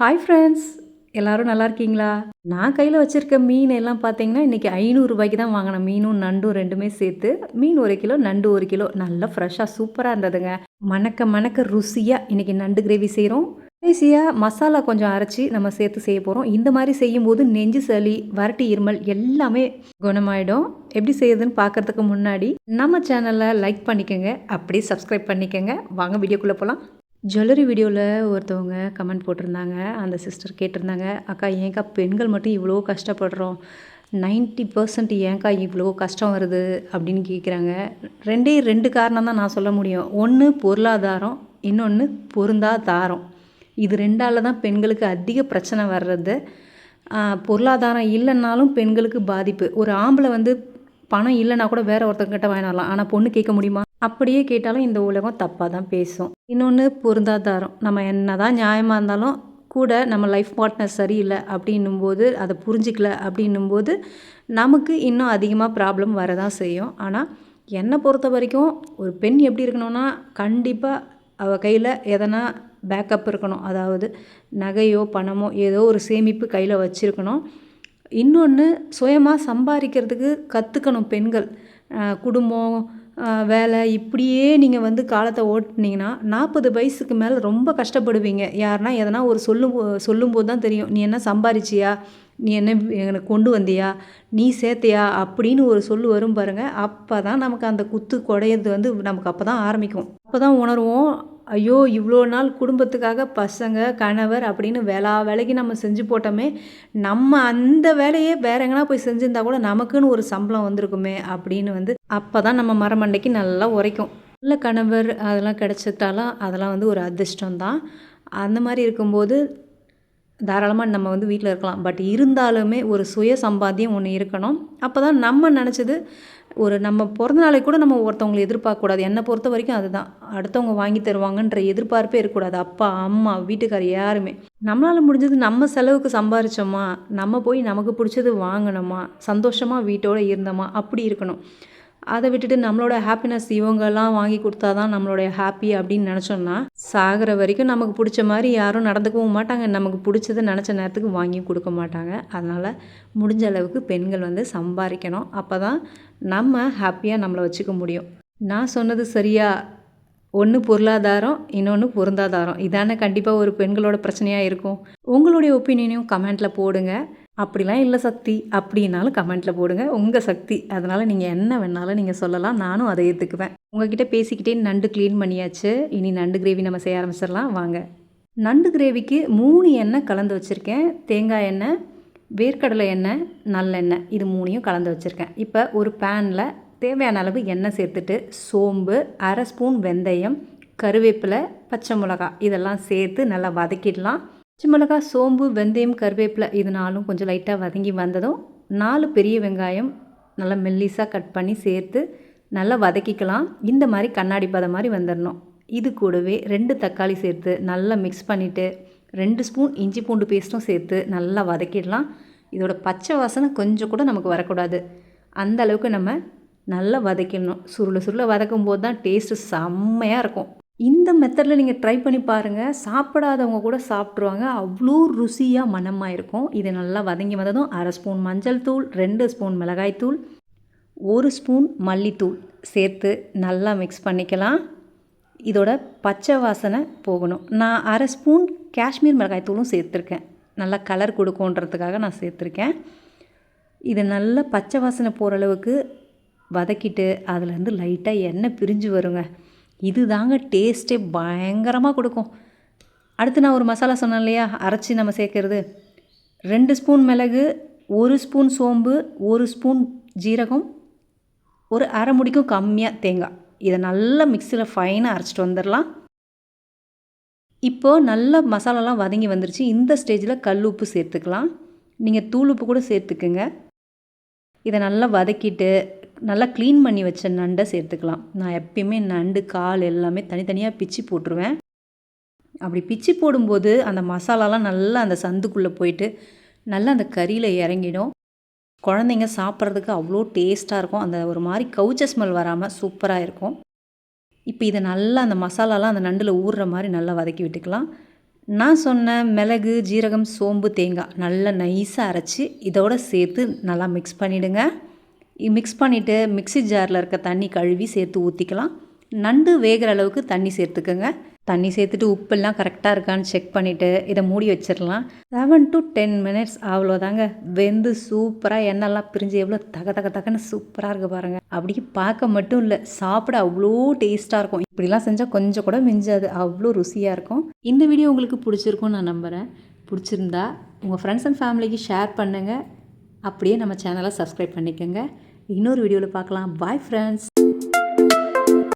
Hi friends எல்லாரும் நல்லா இருக்கீங்களா? நான் கையில் வச்சுருக்க மீன் எல்லாம் பார்த்தீங்கன்னா இன்றைக்கி ஐநூறுரூபாய்க்கு தான் வாங்கினேன். மீனும் நண்டும் ரெண்டுமே சேர்த்து மீன் ஒரு கிலோ நண்டு ஒரு கிலோ. நல்லா ஃப்ரெஷ்ஷாக சூப்பராக இருந்ததுங்க. மணக்க மணக்க ருசியாக இன்றைக்கி நண்டு கிரேவி செய்கிறோம் ஈஸியாக மசாலா கொஞ்சம் அரைச்சி நம்ம சேர்த்து செய்ய போகிறோம் இந்த மாதிரி செய்யும்போது நெஞ்சு சளி வரட்டி இருமல் எல்லாமே குணமாயிடும். எப்படி செய்யுதுன்னு பார்க்கறதுக்கு முன்னாடி நம்ம சேனலை லைக் பண்ணிக்கோங்க. அப்படியே சப்ஸ்கிரைப் பண்ணிக்கோங்க. வாங்க வீடியோக்குள்ளே போகலாம் ஜுவல்லரி வீடியோவில் ஒருத்தவங்க கமெண்ட் போட்டிருந்தாங்க. அந்த சிஸ்டர் கேட்டிருந்தாங்க அக்கா ஏன்க்கா பெண்கள் மட்டும் இவ்வளோ கஷ்டப்படுறோம். 90% பர்சன்ட் ஏன்க்கா இவ்வளோ கஷ்டம் வருது? அப்படின்னு கேட்குறாங்க ரெண்டே ரெண்டு காரணம் தான் நான் சொல்ல முடியும். ஒன்று பொருளாதாரம் இன்னொன்று பொருந்தா தாரம் இது ரெண்டால் தான் பெண்களுக்கு அதிக பிரச்சனை வர்றது. பொருளாதாரம் இல்லைன்னாலும் பெண்களுக்கு பாதிப்பு. ஒரு ஆம்பளை வந்து பணம் இல்லைன்னா கூட வேறு ஒருத்தங்கிட்ட வாங்கிட்டு வரலாம். ஆனால் பொண்ணு கேட்க முடியுமா? அப்படியே கேட்டாலும் இந்த உலகம் தப்பாக தான் பேசும். இன்னொன்று பொருந்தாதாரம். நம்ம என்ன தான் நியாயமாக இருந்தாலும் கூட நம்ம லைஃப் பார்ட்னர் சரியில்லை அப்படின்னும்போது அதை புரிஞ்சிக்கல அப்படின்னும்போது நமக்கு இன்னும் அதிகமாக ப்ராப்ளம் வரதான் செய்யும். ஆனால் என்னை பொறுத்த வரைக்கும் ஒரு பெண் எப்படி இருக்கணும்னா கண்டிப்பாக அவள் கையில் எதனா பேக்கப் இருக்கணும். அதாவது நகையோ பணமோ ஏதோ ஒரு சேமிப்பு கையில் வச்சுருக்கணும். இன்னொன்று சுயமாக சம்பாதிக்கிறதுக்கு கற்றுக்கணும் பெண்கள். குடும்பம் வேலை இப்படியே நீங்கள் வந்து காலத்தை ஓட்டுனீங்கன்னா நாற்பது வயசுக்கு மேலே ரொம்ப கஷ்டப்படுவீங்க. யாருன்னா எதனா ஒரு சொல்லும் சொல்லும்போது தான் தெரியும். நீ என்ன சம்பாரிச்சியா? நீ என்ன எனக்கு கொண்டு வந்தியா? நீ சேர்த்தியா? அப்படின்னு ஒரு சொல்லு வரும் பாருங்கள் அப்போ தான் நமக்கு அந்த குத்து குடையிறது வந்து நமக்கு அப்போ தான் ஆரம்பிக்கும். அப்போ தான் உணர்வோம் ஐயோ இவ்வளோ நாள் குடும்பத்துக்காக பசங்க கணவர் அப்படின்னு வேளா வேலைக்கு நம்ம செஞ்சு போட்டோமே நம்ம அந்த வேலையே வேற எங்கன்னா போய் செஞ்சிருந்தா கூட நமக்குன்னு ஒரு சம்பளம் வந்திருக்குமே அப்படின்னு வந்து அப்போ தான் நம்ம மரமண்டைக்கு நல்லா உரைக்கும். நல்ல கணவர் அதெல்லாம் கிடச்சிட்டாலும் அதெல்லாம் வந்து ஒரு அதிர்ஷ்டம் தான். அந்த மாதிரி இருக்கும்போது தாராளமாக நம்ம வந்து வீட்டில் இருக்கலாம். பட் இருந்தாலுமே ஒரு சுய சம்பாத்தியம் ஒன்று இருக்கணும். அப்போ தான் நம்ம நினச்சது ஒரு நம்ம பிறந்த நாளைக்கு கூட நம்ம ஒருத்தவங்களை எதிர்பார்க்கக்கூடாது. என்னை பொறுத்த வரைக்கும் அதுதான். அடுத்தவங்க வாங்கி தருவாங்கன்ற எதிர்பார்ப்பே இருக்கக்கூடாது. அப்பா அம்மா வீட்டுக்கார் யாருமே. நம்மளால் முடிஞ்சது நம்ம செலவுக்கு சம்பாரிச்சோமா? நம்ம போய் நமக்கு பிடிச்சது வாங்கினோமா சந்தோஷமாக வீட்டோடு இருந்தோமா? அப்படி இருக்கணும். அதை விட்டுட்டு நம்மளோட ஹாப்பினஸ் இவங்கெல்லாம் வாங்கி கொடுத்தா தான் நம்மளுடைய ஹாப்பி அப்படின்னு நினச்சோம்னா சாகிற வரைக்கும் நமக்கு பிடிச்ச மாதிரி யாரும் நடந்துக்கவும் மாட்டாங்க. நமக்கு பிடிச்சதை நினச்ச நேரத்துக்கு வாங்கி கொடுக்க மாட்டாங்க. அதனால் முடிஞ்ச அளவுக்கு பெண்கள் வந்து சம்பாதிக்கணும். அப்போ தான் நம்ம ஹாப்பியாக நம்மளை வச்சுக்க முடியும். நான் சொன்னது சரியா? ஒன்று பொருளாதாரம் இன்னொன்று பொருந்தாதாரம். இதானே கண்டிப்பாக ஒரு பெண்களோட பிரச்சனையாக இருக்கும். உங்களுடைய ஒப்பீனியனையும் கமெண்ட்டில் போடுங்க. அப்படிலாம் இல்லை சக்தி. அப்படின்னாலும் கமெண்ட்டில் போடுங்க. உங்கள் சக்தி. அதனால் நீங்கள் என்ன வேணாலும் நீங்கள் சொல்லலாம். நானும் அதை ஏற்றுக்குவேன் உங்ககிட்ட பேசிக்கிட்டே நண்டு க்ளீன் பண்ணியாச்சு. இனி நண்டு கிரேவி நம்ம செய்ய ஆரம்பிச்சிடலாம். வாங்க. நண்டு கிரேவிக்கு மூணு எண்ணெய் கலந்து வச்சுருக்கேன். தேங்காய் எண்ணெய் வேர்க்கடலை எண்ணெய் நல்லெண்ணெய் இது மூணையும் கலந்து வச்சுருக்கேன். இப்போ ஒரு பேனில் தேவையான அளவு எண்ணெய் சேர்த்துட்டு சோம்பு அரை ஸ்பூன் வெந்தயம் கருவேப்பிலை பச்சை மிளகாய் இதெல்லாம் சேர்த்து நல்லா வதக்கிடலாம். பச்சை மிளகாய் சோம்பு வெந்தயம் கருவேப்பிலை இது நாலும் கொஞ்சம் லைட்டாக வதங்கி வந்ததும் நாலு பெரிய வெங்காயம் நல்லா மெல்லிஸாக கட் பண்ணி சேர்த்து நல்லா வதக்கிக்கலாம். இந்த மாதிரி கண்ணாடி பதம் மாதிரி வந்துடணும் இது கூடவே ரெண்டு தக்காளி சேர்த்து நல்லா மிக்ஸ் பண்ணிவிட்டு ரெண்டு ஸ்பூன் இஞ்சி பூண்டு பேஸ்ட்டும் சேர்த்து நல்லா வதக்கிடலாம். இதோட பச்சை வாசனை கொஞ்சம் கூட நமக்கு வரக்கூடாது. அந்த அளவுக்கு நம்ம நல்லா வதக்கிடணும். சுருள சுருள வதக்கும் போது தான் டேஸ்ட்டு செம்மையாக இருக்கும். இந்த மெத்தடில் நீங்கள் ட்ரை பண்ணி பாருங்கள் சாப்பிடாதவங்க கூட சாப்பிட்ருவாங்க அவ்வளோ ருசியாக மணமாக இருக்கும் இது நல்லா வதங்கி வந்ததும் அரை ஸ்பூன் மஞ்சள் தூள் ரெண்டு ஸ்பூன் மிளகாய் தூள் ஒரு ஸ்பூன் மல்லித்தூள் சேர்த்து நல்லா மிக்ஸ் பண்ணிக்கலாம். இதோட பச்சை வாசனை போகணும். நான் அரை ஸ்பூன் காஷ்மீர் மிளகாய் தூளும் சேர்த்துருக்கேன். நல்லா கலர் கொடுக்குன்றதுக்காக நான் சேர்த்துருக்கேன். இது நல்லா பச்சை வாசனை போகிற அளவுக்கு வதக்கிட்டு அதுலேருந்து லைட்டாக எண்ணெய் பிரிஞ்சு வருங்க. இது தாங்க டேஸ்ட்டே பயங்கரமாக கொடுக்கும். அடுத்து நான் ஒரு மசாலா சொன்னேன் இல்லையா? அரைச்சி நம்ம சேர்க்கறது. ரெண்டு ஸ்பூன் மிளகு ஒரு ஸ்பூன் சோம்பு ஒரு ஸ்பூன் ஜீரகம் ஒரு அரை முடிக்கும் கம்மியாக தேங்காய் இதை நல்லா மிக்சியில் ஃபைனாக அரைச்சிட்டு வந்துடலாம். இப்போது நல்ல மசாலாலாம் வதங்கி வந்துருச்சு. இந்த ஸ்டேஜில் கல் உப்பு சேர்த்துக்கலாம். நீங்கள் தூள் உப்பு கூட சேர்த்துக்குங்க. இதை நல்லா வதக்கிட்டு நல்லா க்ளீன் பண்ணி வச்ச நண்டை சேர்த்துக்கலாம். நான் எப்பயுமே நண்டு கால் எல்லாமே தனித்தனியாக பிச்சு போட்டுருவேன். அப்படி பிச்சு போடும்போது அந்த மசாலாலாம் நல்லா அந்த சந்துக்குள்ளே போயிட்டு நல்லா அந்த கறியில் இறங்கிடும். குழந்தைங்க சாப்பிட்றதுக்கு அவ்வளோ டேஸ்ட்டாக இருக்கும். அந்த ஒரு மாதிரி கவுச்ச ஸ்மெல் வராமல் சூப்பராக இருக்கும். இப்போ இதை நல்லா அந்த மசாலாலாம் அந்த நண்டில் ஊறுற மாதிரி நல்லா வதக்கி விட்டுக்கலாம். நான் சொன்ன மிளகு ஜீரகம் சோம்பு தேங்காய் நல்லா நைஸாக அரைச்சி இதோட சேர்த்து நல்லா மிக்ஸ் பண்ணிவிடுங்க மிக்ஸ் பண்ணிவிட்டு மிக்ஸி ஜாரில் இருக்க தண்ணி கழுவி சேர்த்து ஊற்றிக்கலாம் நண்டு வேகிற அளவுக்கு தண்ணி சேர்த்துக்கோங்க. தண்ணி சேர்த்துட்டு உப்பெல்லாம் கரெக்டாக இருக்கான்னு செக் பண்ணிவிட்டு இதை மூடி வச்சிடலாம். செவன் டு டென் மினிட்ஸ் அவ்வளோதாங்க. வெந்து சூப்பராக எண்ணெய்லாம் பிரிஞ்சு எவ்வளோ தக தக தகன்னு சூப்பராக இருக்குது பாருங்கள் அப்படி பார்க்க மட்டும் இல்லை சாப்பிட அவ்வளோ டேஸ்ட்டாக இருக்கும். இப்படிலாம் செஞ்சால் கொஞ்சம் கூட மிஞ்சாது அவ்வளோ ருசியாக இருக்கும். இந்த வீடியோ உங்களுக்கு பிடிச்சிருக்கும்னு நான் நம்புகிறேன் பிடிச்சிருந்தா உங்கள் ஃப்ரெண்ட்ஸ் அண்ட் ஃபேமிலிக்கு ஷேர் பண்ணுங்கள் அப்படியே நம்ம சேனலை சப்ஸ்கிரைப் பண்ணிக்கோங்க. இன்னொரு வீடியோவில் பார்க்கலாம். Bye friends